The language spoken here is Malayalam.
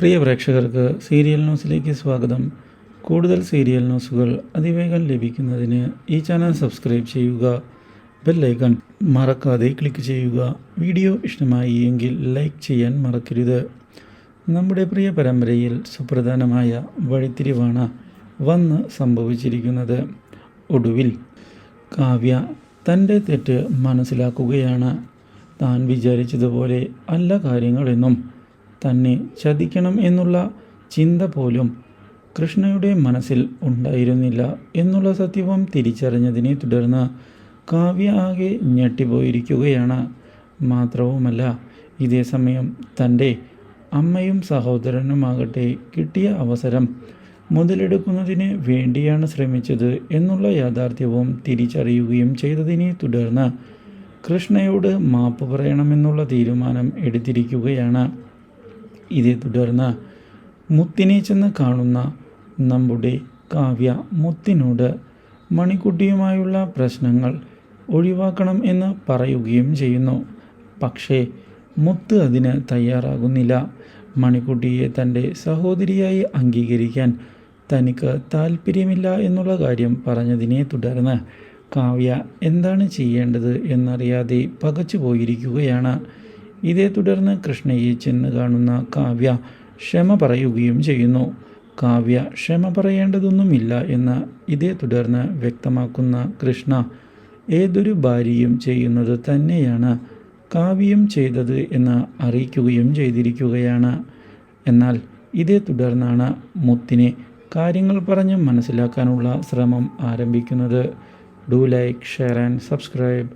പ്രിയ പ്രേക്ഷകർക്ക് സീരിയൽ ന്യൂസിലേക്ക് സ്വാഗതം. കൂടുതൽ സീരിയൽ ന്യൂസുകൾ അതിവേഗം ലഭിക്കുന്നതിന് ഈ ചാനൽ സബ്സ്ക്രൈബ് ചെയ്യുക ബെല്ലൈക്കൺ മറക്കാതെ ക്ലിക്ക് ചെയ്യുക. വീഡിയോ ഇഷ്ടമായി എങ്കിൽ ലൈക്ക് ചെയ്യാൻ മറക്കരുത്. നമ്മുടെ പ്രിയ പരമ്പരയിൽ സുപ്രധാനമായ വഴിത്തിരിവാണ് വന്ന് സംഭവിച്ചിരിക്കുന്നത്. ഒടുവിൽ കാവ്യ തന്റെ തെറ്റ് മനസ്സിലാക്കുകയാണ്. താൻ വിചാരിച്ചതുപോലെ അല്ല കാര്യങ്ങളെന്നും തന്നെ ചതിക്കണം എന്നുള്ള ചിന്ത പോലും കൃഷ്ണയുടെ മനസ്സിൽ ഉണ്ടായിരുന്നില്ല എന്നുള്ള സത്യവും തിരിച്ചറിഞ്ഞതിനെ തുടർന്ന് കാവ്യ ആകെ ഞെട്ടിപ്പോയിരിക്കുകയാണ്. മാത്രവുമല്ല ഇതേ സമയം തന്റെ അമ്മയും സഹോദരനുമാകട്ടെ കിട്ടിയ അവസരം മുതലെടുക്കുന്നതിന് വേണ്ടിയാണ് ശ്രമിച്ചത് എന്നുള്ള യാഥാർത്ഥ്യവും തിരിച്ചറിയുകയും ചെയ്തതിനെ തുടർന്ന് കൃഷ്ണയോട് മാപ്പ് പറയണമെന്നുള്ള തീരുമാനം എടുത്തിരിക്കുകയാണ്. ഇതേ തുടർന്ന് മുത്തിനെ ചെന്ന് കാണുന്ന നമ്മുടെ കാവ്യ മുത്തിനോട് മണിക്കുട്ടിയുമായുള്ള പ്രശ്നങ്ങൾ ഒഴിവാക്കണം എന്ന് പറയുകയും ചെയ്യുന്നു. പക്ഷേ മുത്ത് അതിന് തയ്യാറാകുന്നില്ല. മണിക്കുട്ടിയെ തന്റെ സഹോദരിയായി അംഗീകരിക്കാൻ തനിക്ക് താല്പര്യമില്ല എന്നുള്ള കാര്യം പറഞ്ഞതിനെ തുടർന്ന് കാവ്യ എന്താണ് ചെയ്യേണ്ടത് എന്നറിയാതെ പകച്ചു പോയിരിക്കുകയാണ് ഇതേ തുടർന്ന് കൃഷ്ണയെ ചെന്ന് കാണുന്ന കാവ്യ ക്ഷമ പറയുകയും ചെയ്യുന്നു. കാവ്യ ക്ഷമ പറയേണ്ടതൊന്നുമില്ല എന്ന് ഇതേ തുടർന്ന് വ്യക്തമാക്കുന്ന കൃഷ്ണ ഏതൊരു ഭാര്യയും ചെയ്യുന്നത് തന്നെയാണ്. കാവ്യം ചെയ്തത് എന്ന് അറിയിക്കുകയും ചെയ്തിരിക്കുകയാണ്. എന്നാൽ ഇതേ തുടർന്നാണ് മുത്തിനെ കാര്യങ്ങൾ പറഞ്ഞ് മനസ്സിലാക്കാനുള്ള ശ്രമം ആരംഭിക്കുന്നത്. Do like share and subscribe